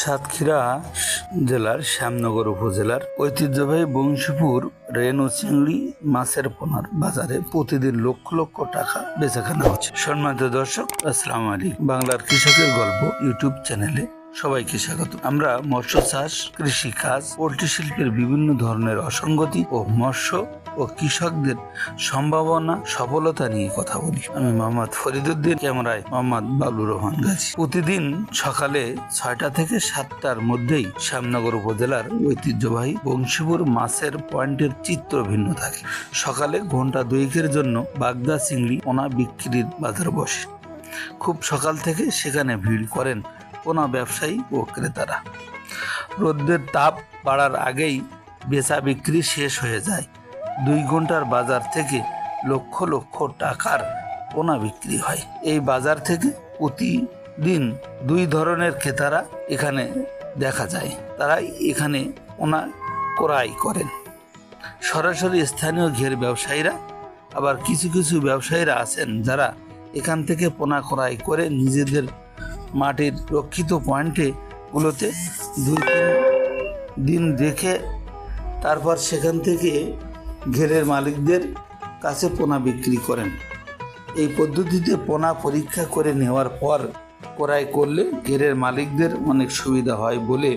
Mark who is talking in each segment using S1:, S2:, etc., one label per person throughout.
S1: সাতক্ষীরা জেলার শ্যামনগর উপজেলার ঐতিহ্যবাহী বংশীপুর রেণু চিংড়ি মাছের পোনার বাজারে প্রতিদিন লক্ষ লক্ষ টাকা বেচাকেনা হচ্ছে। সম্মানিত দর্শক, আসসালামু আলাইকুম। বাংলার কৃষকের গল্প ইউটিউব চ্যানেলে সবাইকে স্বাগত। আমরা মৎস্য চাষ, কৃষি কাজ, পোল্ট্রি শিল্পের বিভিন্ন ধরনের অসঙ্গতি ও মৎস্য ও কৃষকদের সম্ভাবনা, সফলতা নিয়ে কথা বলি। আমি মোহাম্মদ ফরিদুদ্দিন ক্যামেরায় মোহাম্মদ বাবলুর রহমান গাজী প্রতিদিন সকালে ছয়টা থেকে সাতটার মধ্যেই শ্যামনগর উপজেলার ঐতিহ্যবাহী বংশীপুর মাছের পয়েন্টের চিত্র ভিন্ন থাকে। সকালে ঘণ্টা দুয়েকের জন্য বাগদা চিংড়ি পোনা বিক্রির বাজার বসে। খুব সকাল থেকে সেখানে ভিড় করেন পোনা ব্যবসায়ী ও ক্রেতারা। রোদ্রের তাপ বাড়ার আগেই বেচা বিক্রি শেষ হয়ে যায়। দুই ঘণ্টার বাজার থেকে লক্ষ লক্ষ টাকার পোনা বিক্রি হয়। এই বাজার থেকে প্রতিদিন দুই ধরনের ক্রেতারা এখানে দেখা যায়। তারাই এখানে পোনা ক্রয় করেন। সরাসরি স্থানীয় ঘের ব্যবসায়ীরা, আবার কিছু কিছু ব্যবসায়ীরা আছেন যারা এখান থেকে পোনা ক্রয় করে নিজেদের মাটির রক্ষিত পয়েন্টে গুলোতে দুই, তিন দিন রেখে তারপর সেখান থেকে ঘেরের মালিকদের কাছে পোনা বিক্রি করেন। এই পদ্ধতিতে পোনা পরীক্ষা করে নেওয়ার পর ক্রয় করলে ঘেরের মালিকদের অনেক সুবিধা হয় বলে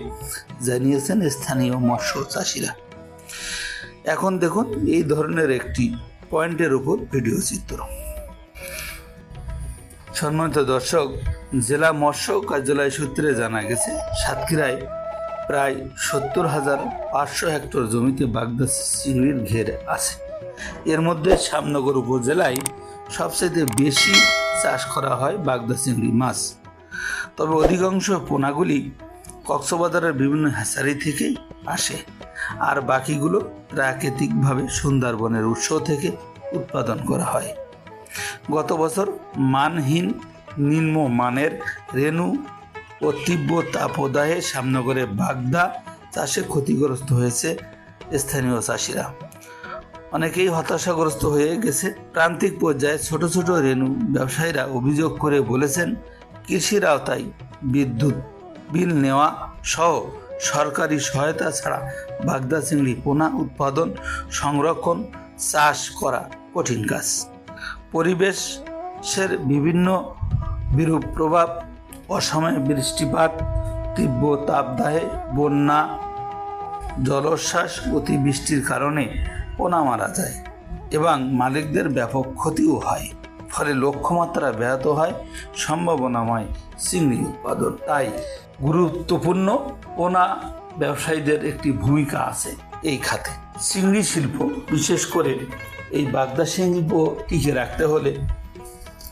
S1: জানিয়েছেন স্থানীয় মৎস্য চাষিরা। এখন দেখুন এই ধরনের একটি পয়েন্টের উপর ভিডিও চিত্র। সম্মানিত দর্শক, জেলা মৎস্য কার্যালয় সূত্রে জানা গেছে, সাতক্ষীরায় প্রায় সত্তর হাজার পাঁচশো হেক্টর জমিতে বাগদা চিংড়ির ঘের আছে। এর মধ্যে শ্যামনগর উপজেলায় সবচেয়ে বেশি চাষ করা হয় বাগদা চিংড়ি মাছ। তবে অধিকাংশ পোনাগুলি কক্সবাজারের বিভিন্ন হ্যাচারি থেকেই আসে আর বাকিগুলো প্রাকৃতিকভাবে সুন্দরবনের উৎস থেকে উৎপাদন করা হয়। গত বছর মানহীন নিম্ন মানের রেণু ও তীব্র তাপদাহে সামনগরে বাগদা চাষে ক্ষতিগ্রস্ত হয়েছে স্থানীয় চাষিরা। অনেকেই হতাশাগ্রস্ত হয়ে গেছে। প্রান্তিক পর্যায়ে ছোট ছোট রেণু ব্যবসায়ীরা অভিযোগ করে বলেছেন, কৃষির আওতায় বিদ্যুৎ, বিল নেওয়া সহ সরকারি সহায়তা ছাড়া বাগদা চিংড়ি পোনা উৎপাদন, সংরক্ষণ, চাষ করা কঠিন কাজ। পরিবেশের বিভিন্ন বিরূপ প্রভাব অসময়ে বৃষ্টিপাত, তীব্র তাপদাহে বন্যা, জলোচ্ছ্বাস, অতিবৃষ্টির কারণে পোনা মারা যায় এবং মালিকদের ব্যাপক ক্ষতিও হয়। ফলে লক্ষ্যমাত্রা ব্যাহত হয় সম্ভাবনাময় চিংড়ি উৎপাদন। তাই গুরুত্বপূর্ণ পোনা ব্যবসায়ীদের একটি ভূমিকা আছে এই খাতে। চিংড়ি শিল্প, বিশেষ করে এই বাগদা শিল্প টিকে রাখতে হলে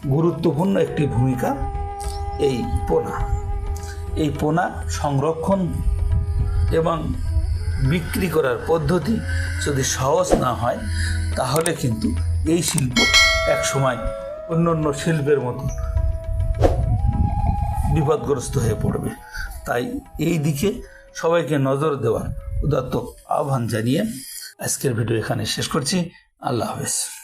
S1: গুরুত্বপূর্ণ একটি ভূমিকা এই পোনা। এই পোনা সংরক্ষণ এবং বিক্রি করার পদ্ধতি যদি সহজ না হয়, তাহলে কিন্তু এই শিল্প এক সময় অন্য অন্য শিল্পের মতো বিপদগ্রস্ত হয়ে পড়বে। তাই এই দিকে সবাইকে নজর দেওয়ার উদাত্ত আহ্বান জানিয়ে আজকের ভিডিও এখানে শেষ করছি। আল্লাহ হাফেজ।